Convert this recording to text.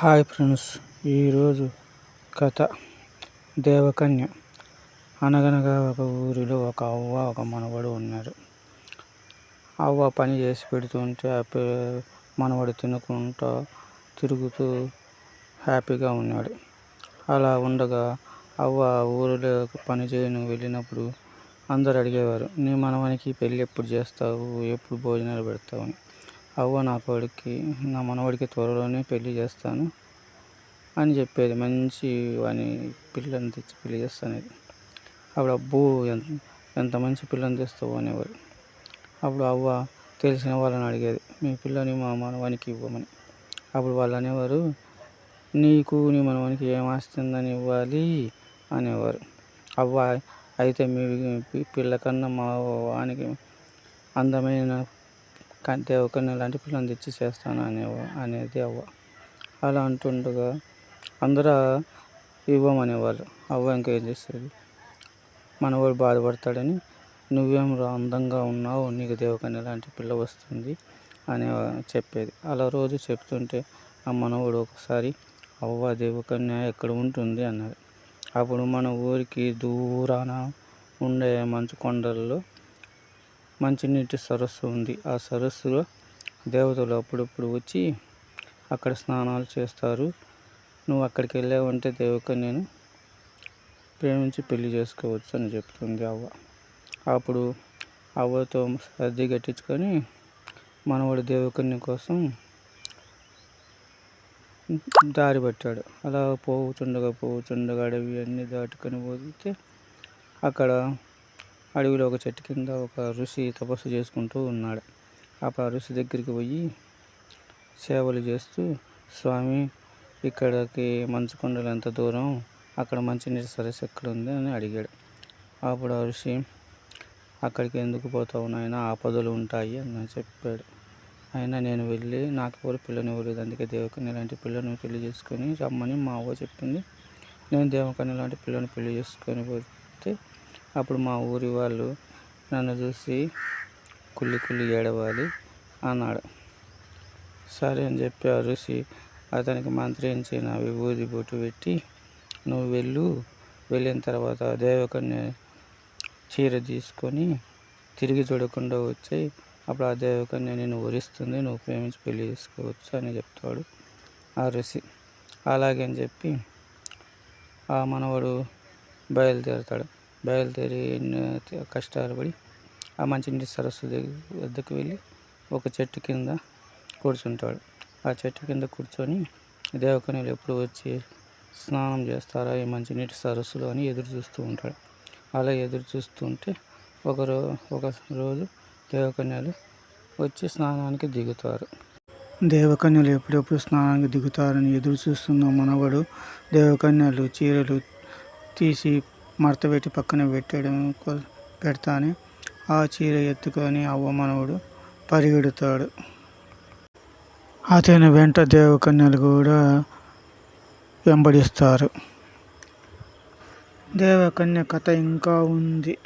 Hi friends ఈరోజు కథ దేవకన్య. అనగనగా ఒక ఊరిలో ఒక అవ్వ ఒక మనవడు ఉన్నారు. అవ్వ పని చేసి పెడుతుంటే ఆ మనవడు తినుకుంటూ తిరుగుతూ హ్యాపీగా ఉన్నాడు. అలా ఉండగా అవ్వ ఊరిలో పని చేయను వెళ్ళినప్పుడు అందరు అడిగేవారు నీ మనవనికి పెళ్ళి ఎప్పుడు చేస్తావు? ఎప్పుడు భోజనాలు పెడతావు? అని. అవ్వ నా కొడుక్కి నా మనవడికి త్వరలోనే పెళ్ళి చేస్తాను అని చెప్పేది. మంచి వాని పిల్లని తెచ్చి పెళ్ళి చేస్తానేది అప్పుడు అబ్బో ఎంత ఎంత మంచి పిల్లని తెస్తావు అనేవారు. అప్పుడు అవ్వ తెలిసిన వాళ్ళని అడిగేది మీ పిల్లని మా మనవానికి ఇవ్వమని. అప్పుడు వాళ్ళు అనేవారు నీకు నీ మనవానికి ఏం ఆస్తుందని ఇవ్వాలి అనేవారు. అవ్వ అయితే మీ పిల్లకన్నా మా వానికి అందమైన కానీ ఒక లాంటి పిల్లని తెచ్చి చేస్తాను అనే అనేది అవ్వ. అలా అంటుండగా అందరూ ఇవ్వమనేవాళ్ళు అవ్వ ఇంకా ఏం చేసేది మనవాడు బాధపడతాడని నువ్వేం రా అందంగా ఉన్నావు నీకు దేవకన్య లాంటి పిల్ల వస్తుంది అని చెప్పేది. అలా రోజు చెప్తుంటే ఆ మనవుడు ఒకసారి అవ్వ దేవకన్య ఎక్కడ ఉంటుంది అన్నాడు అప్పుడు మన ఊరికి దూరాన ఉండే మంచు కొండల్లో మంచినీటి సరస్సు ఉంది. ఆ సరస్సులో దేవతలు అప్పుడప్పుడు వచ్చి అక్కడ స్నానాలు చేస్తారు. నువ్వు అక్కడికి వెళ్ళావంటే నేను ప్రేమించి పెళ్ళి చేసుకోవచ్చు అని చెప్తుంది అవ్వ. అప్పుడు అవ్వతో సర్ది కట్టించుకొని మనవాడు దేవకన్య కోసం దారి పట్టాడు. అలా పోవుచుండగా పోవుచుండగా అడవి అన్నీ దాటుకొని పోతే అక్కడ అడవిలో ఒక చెట్టు కింద ఒక ఋషి తపస్సు చేసుకుంటూ ఉన్నాడు. ఆ ఋషి దగ్గరికి పోయి సేవలు చేస్తూ స్వామి ఇక్కడికి మంచు కొండలు ఎంత దూరం? అక్కడ మంచినీటి సరస్సు ఎక్కడ ఉంది అని అడిగాడు. అప్పుడు ఆ ఋషి అక్కడికి ఎందుకు పోతావు నాయన? ఆపదలు ఉంటాయి అని చెప్పాడు. అయినా నేను వెళ్ళి నాకు ఎవరు పిల్లని ఇవ్వలేదు అందుకే దేవకన్య లాంటి పిల్లని పెళ్ళి చేసుకొని రమ్మని మా అవ్వ చెప్పింది. నేను దేవకన్య లాంటి పిల్లని పెళ్ళి చేసుకొని పోతే అప్పుడు మా ఊరి వాళ్ళు నన్ను చూసి కుళ్ళి కుళ్ళి ఏడవాలి అన్నాడు. సరే అని చెప్పి ఆ ఋషి అతనికి మంత్రించిన విభూతి బొట్టు పెట్టి నువ్వు వెళ్ళు. వెళ్ళిన తర్వాత దేవకుని చీర తీసుకొని తిరిగి చూడకుండా వచ్చాయి అప్పుడు ఆ దేవకన్య నేను వరిస్తుంది నువ్వు ప్రేమించి పెళ్ళి చేసుకోవచ్చు అని చెప్తాడు ఆ ఋషి. అలాగే అని చెప్పి ఆ మనవడు బయలుదేరుతాడు. బయలుదేరి ఎన్నో కష్టాలు పడి ఆ మంచినీటి సరస్సు వద్దకు వెళ్ళి ఒక చెట్టు కింద కూర్చుంటాడు. ఆ చెట్టు కింద కూర్చొని దేవకన్యలు ఎప్పుడు వచ్చి స్నానం చేస్తారా? ఈ మంచినీటి సరస్సులో అని ఎదురు చూస్తూ ఉంటాడు. అలా ఎదురు చూస్తుంటే ఒకరో ఒక రోజు దేవకన్యలు వచ్చి స్నానానికి దిగుతారు. దేవకన్యలు ఎప్పుడెప్పుడు స్నానానికి దిగుతారని ఎదురు చూస్తున్న మనవడు దేవకన్యలు చీరలు తీసి మడత పెట్టి పక్కన పెట్టడం పెడతానే ఆ చీర ఎత్తుకొని అవ్వమనవుడు పరిగెడుతాడు. అతని వెంట దేవకన్యలు కూడా వెంబడిస్తారు. దేవకన్య కథ ఇంకా ఉంది.